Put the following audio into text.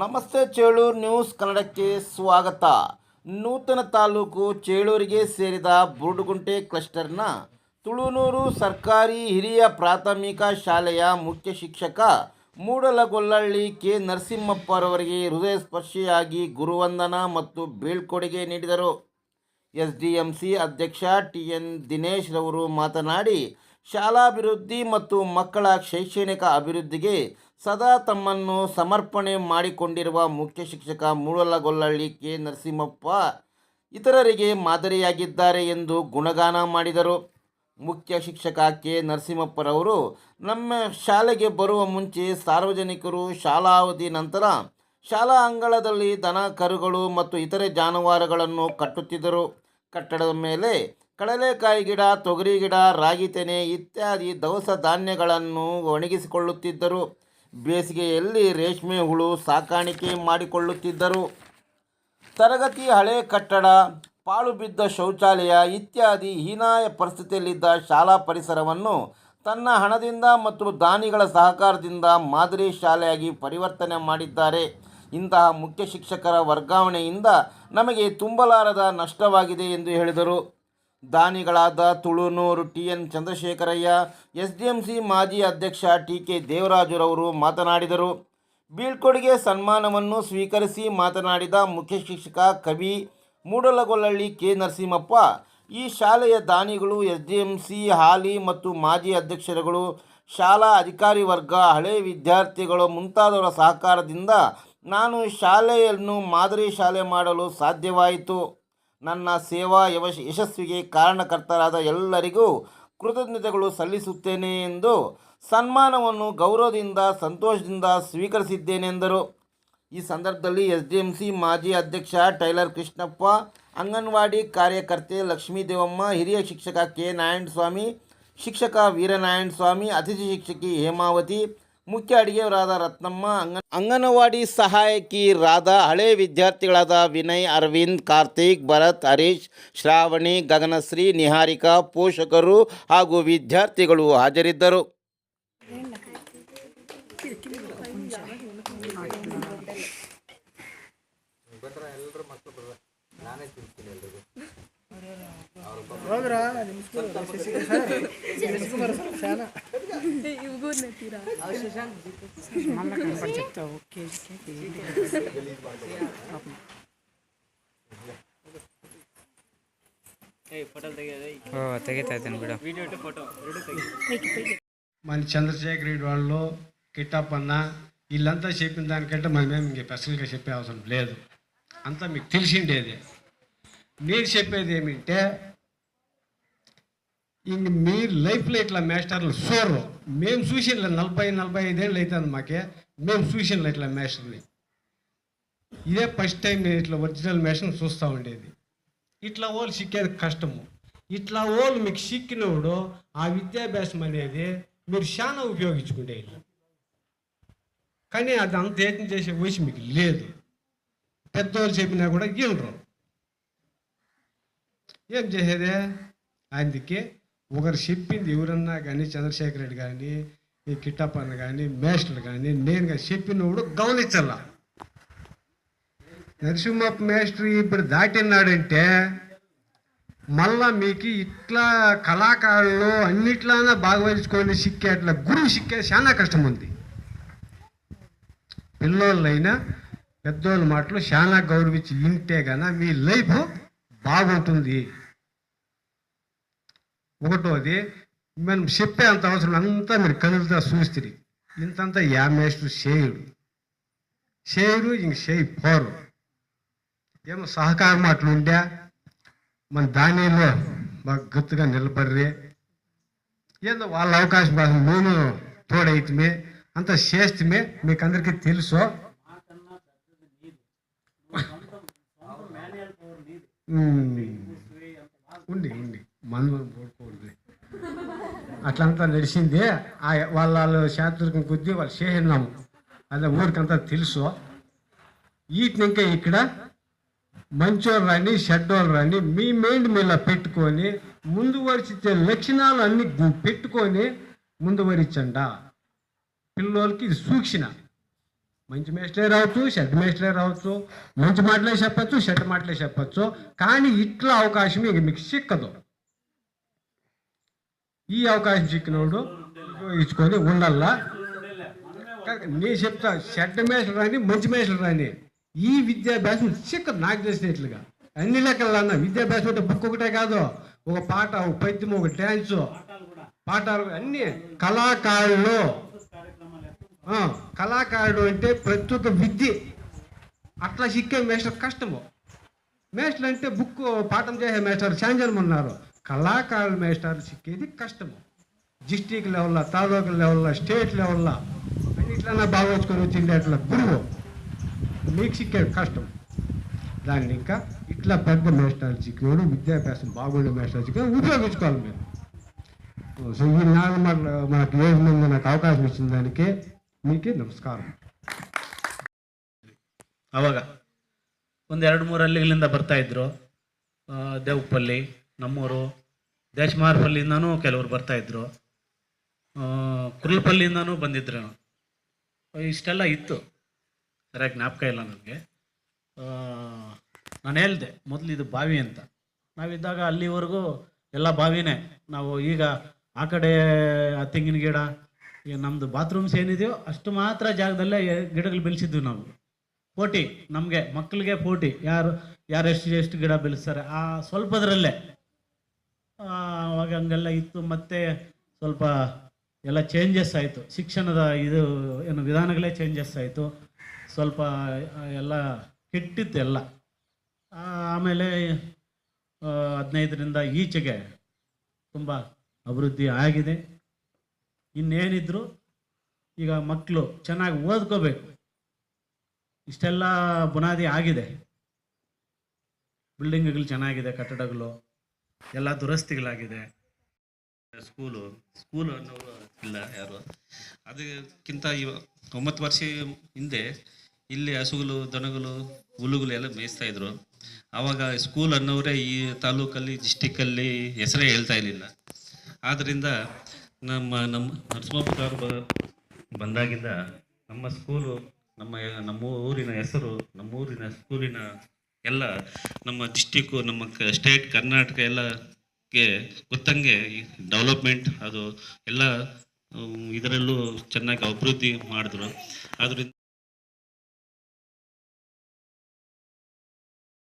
ನಮಸ್ತೆ ಚೇಳೂರು ನ್ಯೂಸ್ ಕನ್ನಡಕ್ಕೆ ಸ್ವಾಗತ. ನೂತನ ತಾಲೂಕು ಚೇಳೂರಿಗೆ ಸೇರಿದ ಬುರುಡುಗುಂಟೆ ಕ್ಲಸ್ಟರ್ನ ತುಳುನೂರು ಸರ್ಕಾರಿ ಹಿರಿಯ ಪ್ರಾಥಮಿಕ ಶಾಲೆಯ ಮುಖ್ಯ ಶಿಕ್ಷಕ ಮೂಡಲಗೊಲ್ಲಹಳ್ಳಿ ಕೆ. ನರಸಿಂಹಪ್ಪರವರಿಗೆ ಹೃದಯ ಸ್ಪರ್ಶಿಯಾಗಿ ಗುರುವಂದನ ಮತ್ತು ಬೀಳ್ಕೊಡುಗೆ ನೀಡಿದರು. ಎಸ್ ಡಿ ಎಂ ಸಿ ಅಧ್ಯಕ್ಷ ಟಿ ಎನ್ ದಿನೇಶ್ ರವರು ಮಾತನಾಡಿ, ಶಾಲಾಭಿವೃದ್ಧಿ ಮತ್ತು ಮಕ್ಕಳ ಶೈಕ್ಷಣಿಕ ಅಭಿವೃದ್ಧಿಗೆ ಸದಾ ತಮ್ಮನ್ನು ಸಮರ್ಪಣೆ ಮಾಡಿಕೊಂಡಿರುವ ಮುಖ್ಯ ಶಿಕ್ಷಕ ಮೂಡಲಗೊಲ್ಲಳ್ಳಿ ಕೆ. ನರಸಿಂಹಪ್ಪ ಇತರರಿಗೆ ಮಾದರಿಯಾಗಿದ್ದಾರೆ ಎಂದು ಗುಣಗಾನ ಮಾಡಿದರು. ಮುಖ್ಯ ಶಿಕ್ಷಕ ಕೆ. ನರಸಿಂಹಪ್ಪರವರು, ನಮ್ಮ ಶಾಲೆಗೆ ಬರುವ ಮುಂಚೆ ಸಾರ್ವಜನಿಕರು ಶಾಲಾವಧಿ ನಂತರ ಶಾಲಾ ಅಂಗಳದಲ್ಲಿ ದನ, ಕರುಗಳು ಮತ್ತು ಇತರೆ ಜಾನುವಾರುಗಳನ್ನು ಕಟ್ಟುತ್ತಿದ್ದರು. ಕಟ್ಟಡದ ಮೇಲೆ ಕಡಲೆಕಾಯಿ ಗಿಡ, ತೊಗರಿ ಗಿಡ, ರಾಗಿ ತೆನೆ ಇತ್ಯಾದಿ ದವಸ ಧಾನ್ಯಗಳನ್ನು ಒಣಗಿಸಿಕೊಳ್ಳುತ್ತಿದ್ದರು. ಬೇಸಿಗೆಯಲ್ಲಿ ರೇಷ್ಮೆ ಹುಳು ಸಾಕಾಣಿಕೆ ಮಾಡಿಕೊಳ್ಳುತ್ತಿದ್ದರು. ತರಗತಿ ಹಳೆ ಕಟ್ಟಡ, ಪಾಳು ಬಿದ್ದ ಶೌಚಾಲಯ ಇತ್ಯಾದಿ ಹೀನಾಯ ಪರಿಸ್ಥಿತಿಯಲ್ಲಿದ್ದ ಶಾಲಾ ಪರಿಸರವನ್ನು ತನ್ನ ಹಣದಿಂದ ಮತ್ತು ದಾನಿಗಳ ಸಹಕಾರದಿಂದ ಮಾದರಿ ಶಾಲೆಯಾಗಿ ಪರಿವರ್ತನೆ ಮಾಡಿದ್ದಾರೆ. ಇಂತಹ ಮುಖ್ಯ ಶಿಕ್ಷಕರ ವರ್ಗಾವಣೆಯಿಂದ ನಮಗೆ ತುಂಬಲಾರದ ನಷ್ಟವಾಗಿದೆ ಎಂದು ಹೇಳಿದರು. ದಾನಿಗಳಾದ Tulunuru T N Chandrashekharayya S D M C ಮಾಜಿ ಅಧ್ಯಕ್ಷ ಟಿ ಕೆ ದೇವರಾಜುರವರು ಮಾತನಾಡಿದರು. ಬೀಳ್ಕೊಡುಗೆ ಸನ್ಮಾನವನ್ನು ಸ್ವೀಕರಿಸಿ ಮಾತನಾಡಿದ ಮುಖ್ಯ ಶಿಕ್ಷಕ ಕವಿ ಮೂಡಲಗೊಲ್ಲಳ್ಳಿ ಕೆ. ನರಸಿಂಹಪ್ಪ, ಈ ಶಾಲೆಯ ದಾನಿಗಳು ಎಸ್ ಡಿ ಎಂ ಸಿ ಹಾಲಿ ಮತ್ತು ಮಾಜಿ ಅಧ್ಯಕ್ಷರುಗಳು, ಶಾಲಾ ಅಧಿಕಾರಿ ವರ್ಗ, ಹಳೆ ವಿದ್ಯಾರ್ಥಿಗಳು ಮುಂತಾದವರ ಸಹಕಾರದಿಂದ ನಾನು ಶಾಲೆಯನ್ನು ಮಾದರಿ ಶಾಲೆ ಮಾಡಲು ಸಾಧ್ಯವಾಯಿತು. ನನ್ನ ಸೇವಾ ಯಶ ಯಶಸ್ವಿಗೆ ಕಾರಣಕರ್ತರಾದ ಎಲ್ಲರಿಗೂ ಕೃತಜ್ಞತೆಗಳು ಸಲ್ಲಿಸುತ್ತೇನೆ ಎಂದು ಸನ್ಮಾನವನ್ನು ಗೌರವದಿಂದ, ಸಂತೋಷದಿಂದ ಸ್ವೀಕರಿಸಿದ್ದೇನೆಂದರು ಈ ಸಂದರ್ಭದಲ್ಲಿ ಎಸ್ ಡಿ ಎಂ ಸಿ ಮಾಜಿ ಅಧ್ಯಕ್ಷ ಟೈಲರ್ ಕೃಷ್ಣಪ್ಪ, ಅಂಗನವಾಡಿ ಕಾರ್ಯಕರ್ತೆ ಲಕ್ಷ್ಮೀ ದೇವಮ್ಮ ಹಿರಿಯ ಶಿಕ್ಷಕ ಕೆ ನಾರಾಯಣ ಸ್ವಾಮಿ ಶಿಕ್ಷಕ ವೀರನಾರಾಯಣ ಸ್ವಾಮಿ ಅತಿಥಿ ಶಿಕ್ಷಕಿ ಹೇಮಾವತಿ ಮುಖ್ಯ ಅಡಿಗೆಯವರಾದ ರತ್ನಮ್ಮ ಅಂಗನ ಅಂಗನವಾಡಿ ಸಹಾಯಕಿ ರಾಧಾ ಹಳೆ ವಿದ್ಯಾರ್ಥಿಗಳಾದ ವಿನಯ್ ಅರವಿಂದ್ ಕಾರ್ತಿಕ್ ಭರತ್ ಹರೀಶ್ ಶ್ರಾವಣಿ ಗಗನಶ್ರೀ ನಿಹಾರಿಕಾ ಪೋಷಕರು ಹಾಗೂ ವಿದ್ಯಾರ್ಥಿಗಳು ಹಾಜರಿದ್ದರು. మన చంద్రశేఖర్ రెడ్డి వాళ్ళు కిట్టాప్ అన్న వీళ్ళంతా చెప్పిన దానికంటే మనమేం ఇంక స్పెషల్గా చెప్పే అవసరం లేదు. అంతా మీకు తెలిసిండేది. మీరు చెప్పేది ఏమిటంటే ఇంక మీ లైఫ్లో ఇట్లా మేస్టర్లు చూడరు మేము చూసినలే నలభై నలభై ఐదేళ్ళు అవుతుంది మాకే. మేము చూసినలే ఇట్లా మేస్టర్ని. ఇదే ఫస్ట్ టైం నేను ఇట్లా ఒరిజినల్ మేషన్ చూస్తూ ఉండేది. ఇట్లా వాళ్ళు సిక్కేది కష్టము. ఇట్లా వాళ్ళు మీకు సిక్కినప్పుడు ఆ విద్యాభ్యాసం అనేది మీరు చాలా ఉపయోగించుకునేది కానీ అది అంత యత్నం చేసే వయసు మీకు లేదు. పెద్దవాళ్ళు చెప్పినా కూడా వినరు. ఏం చేసేదే? అందుకే ఒకరు చెప్పింది ఎవరన్నా కానీ చంద్రశేఖర్ రెడ్డి కానీ ఈ కిట్టప్పన్న కానీ మేస్టర్ కానీ నేను చెప్పినప్పుడు గమనించాల. నరసింహప్ప మేస్టర్ ఇప్పుడు దాటినాడంటే మళ్ళా మీకు ఇట్లా కళాకారులు అన్నిట్లానా భాగవహించుకొని సిక్కే అట్లా గురువు సిక్కే చాలా కష్టం ఉంది పిల్లోళ్ళైనా పెద్దోళ్ళ మాటలు చాలా గౌరవించి వింటే గన మీ లైఫ్ బాగుంటుంది. ఒకటోది మనం చెప్పే అంత అవసరం అంతా మీరు కనులతో చూస్తుంది ఇంతంతా యా మేస్టర్ చేయడు. చేయరు ఇంక చేయి పోరు. ఏమో సహకారం అట్లా ఉండే మన దానిలో బాగా గట్టిగా నిలబడ్రి. ఏదో వాళ్ళ అవకాశం కోసం మేము తోడైతమే అంత చేస్తమే మీకు అందరికీ తెలుసు. ఉండి ఉండి. మనం అట్లంతా నడిచింది ఆ వాళ్ళ వాళ్ళ శాస్త్రం కొద్దీ వాళ్ళు చేసినాము. అదే ఊరికంతా తెలుసు. వీటిని ఇంకా ఇక్కడ మంచోళ్ళు రాని షెడ్డోళ్ళు రాని మీ మైండ్ మీద పెట్టుకొని ముందు వరిచే లక్షణాలు అన్ని పెట్టుకొని ముందు వరిచండా పిల్లోళ్ళకి ఇది సూక్షణ మంచి మేస్టరే రావచ్చు షెడ్ మేస్టరే రావచ్చు మంచి మాటలే చెప్పచ్చు షెడ్ మాటలే చెప్పచ్చు కానీ ఇట్లా అవకాశం ఇక మీకు చిక్కదు. ఈ అవకాశం చిక్కినోడు ఉపయోగించుకొని ఉండల్లా. నేను చెప్తా చెడ్డ మేషలు రాని మంచి మేషలు రాని ఈ విద్యాభ్యాసం చిక్కదు నాకు తెలిసినట్లుగా. అన్ని లెక్కలన్నా విద్యాభ్యాసం అంటే బుక్ ఒకటే కాదు ఒక పాట ఒక పద్యం ఒక డ్యాన్స్ పాఠాలు అన్ని కళాకారులు. కళాకారుడు అంటే ప్రతి ఒక్క విద్య. అట్లా చిక్కే మేస్టర్ కష్టము. మేస్టర్ అంటే బుక్ పాఠం చేసే మేస్టర్ చాంజన్ ఉన్నారు. కళాకారుల మేస్టర్ చిక్కేది కష్టము డిస్టిక్ లెవెల్లో తాలూకా లెవెల్లో స్టేట్ లెవెల్లో అన్నిట్లన్నా బాగోచుకొని వచ్చింది అట్లా గురువు మీకు చిక్కేది కష్టం దాన్ని ఇంకా ఇట్లా పెద్ద మేస్టాలు చిక్కినోడు విద్యాభ్యాసం బాగుండే మేస్టాలు చిక్కిన ఉపయోగించుకోవాలి మీరు సో ఈ నాలుగు మాటలు మనకు ఏడు మంది నాకు అవకాశం ఇచ్చిన దానికి మీకే ನಮಸ್ಕಾರ ಅವಾಗ ಒಂದು ಎರಡು ಮೂರು ಹಳ್ಳಿಗಳಿಂದ ಬರ್ತಾ ಇದ್ರು ಆ, ದೇವಪಲ್ಲಿ ನಮ್ಮೂರು ದೇಶಮಾರ್ಪಲ್ಲಿಂದನೂ ಕೆಲವರು ಬರ್ತಾಯಿದ್ರು ಕುರ್ಲಪಲ್ಲಿಂದನೂ ಬಂದಿದ್ರು ಇಷ್ಟೆಲ್ಲ ಇತ್ತು. ಸರಿಯಾಗಿ ಜ್ಞಾಪಕ ಇಲ್ಲ ನನಗೆ. ನಾನು ಹೇಳಿದೆ, ಮೊದಲು ಇದು ಬಾವಿ ಅಂತ. ನಾವಿದ್ದಾಗ ಅಲ್ಲಿವರೆಗೂ ಎಲ್ಲ ಬಾವಿನೇ. ನಾವು ಈಗ ಆ ಕಡೆ ಆ ತೆಂಗಿನ ಗಿಡ ಈಗ ನಮ್ಮದು ಬಾತ್ರೂಮ್ಸ್ ಏನಿದೆಯೋ ಅಷ್ಟು ಮಾತ್ರ ಜಾಗದಲ್ಲೇ ಗಿಡಗಳು ಬೆಳೆಸಿದ್ವಿ ನಾವು. ಪೋಟಿ, ನಮಗೆ ಮಕ್ಕಳಿಗೆ ಪೋಟಿ. ಯಾರು ಯಾರು ಎಷ್ಟು ಎಷ್ಟು ಗಿಡ ಬೆಳೆಸ್ತಾರೆ, ಆ, ಸ್ವಲ್ಪದರಲ್ಲೇ. ಅವಾಗ ಹಂಗೆಲ್ಲ ಇತ್ತು. ಮತ್ತೆ ಸ್ವಲ್ಪ ಎಲ್ಲ ಚೇಂಜಸ್ ಆಯಿತು. ಶಿಕ್ಷಣದ ಇದು, ಏನು ವಿಧಾನಗಳೇ ಚೇಂಜಸ್ ಆಯಿತು. ಸ್ವಲ್ಪ ಎಲ್ಲ ಕೆಟ್ಟಿತ್ತು ಎಲ್ಲ. ಆಮೇಲೆ ಹದಿನೈದರಿಂದ ಈಚೆಗೆ ತುಂಬ ಅಭಿವೃದ್ಧಿ ಆಗಿದೆ. ಇನ್ನೇನಿದ್ರು ಈಗ ಮಕ್ಕಳು ಚೆನ್ನಾಗಿ ಓದ್ಕೋಬೇಕು. ಇಷ್ಟೆಲ್ಲ ಬುನಾದಿ ಆಗಿದೆ. ಬಿಲ್ಡಿಂಗ್ಗಳು ಚೆನ್ನಾಗಿದೆ, ಕಟ್ಟಡಗಳು. ಎಲ್ಲ ದುರಸ್ತಿಗಳಾಗಿದೆ. ಸ್ಕೂಲು ಸ್ಕೂಲು ಅನ್ನೋರು ಇಲ್ಲ ಯಾರು. ಅದಕ್ಕಿಂತ ಇವ ಒಂಬತ್ತು ವರ್ಷ ಹಿಂದೆ ಇಲ್ಲಿ ಹಸುಗಳು, ದನಗಳು, ಹುಲ್ಲುಗಳು ಎಲ್ಲ ಮೇಯಿಸ್ತಾ ಇದ್ರು. ಆವಾಗ ಸ್ಕೂಲ್ ಅನ್ನೋರೇ ಈ ತಾಲೂಕಲ್ಲಿ, ಡಿಸ್ಟಿಕ್ಕಲ್ಲಿ ಹೆಸರೇ ಹೇಳ್ತಾ ಇರಲಿಲ್ಲ. ಆದ್ದರಿಂದ ನಮ್ಮ ನಮ್ಮ ನರಸಿಂಹಪ್ಪನವರು ಬ, ಬಂದಾಗಿಂದ ನಮ್ಮ ಸ್ಕೂಲು, ನಮ್ಮ ನಮ್ಮ ಊರಿನ ಹೆಸರು, ನಮ್ಮ ಊರಿನ ಸ್ಕೂಲಿನ ಎಲ್ಲ ನಮ್ಮ ಡಿಸ್ಟಿಕ್ಕು ನಮ್ಮ ಸ್ಟೇಟ್ ಕರ್ನಾಟಕ ಎಲ್ಲಕ್ಕೆ ಗೊತ್ತಂಗೆ ಡೆವಲಪ್ಮೆಂಟ್ ಅದು ಎಲ್ಲ ಇದರಲ್ಲೂ ಚೆನ್ನಾಗಿ ಅಭಿವೃದ್ಧಿ ಮಾಡಿದ್ರು. ಅದರಿಂದ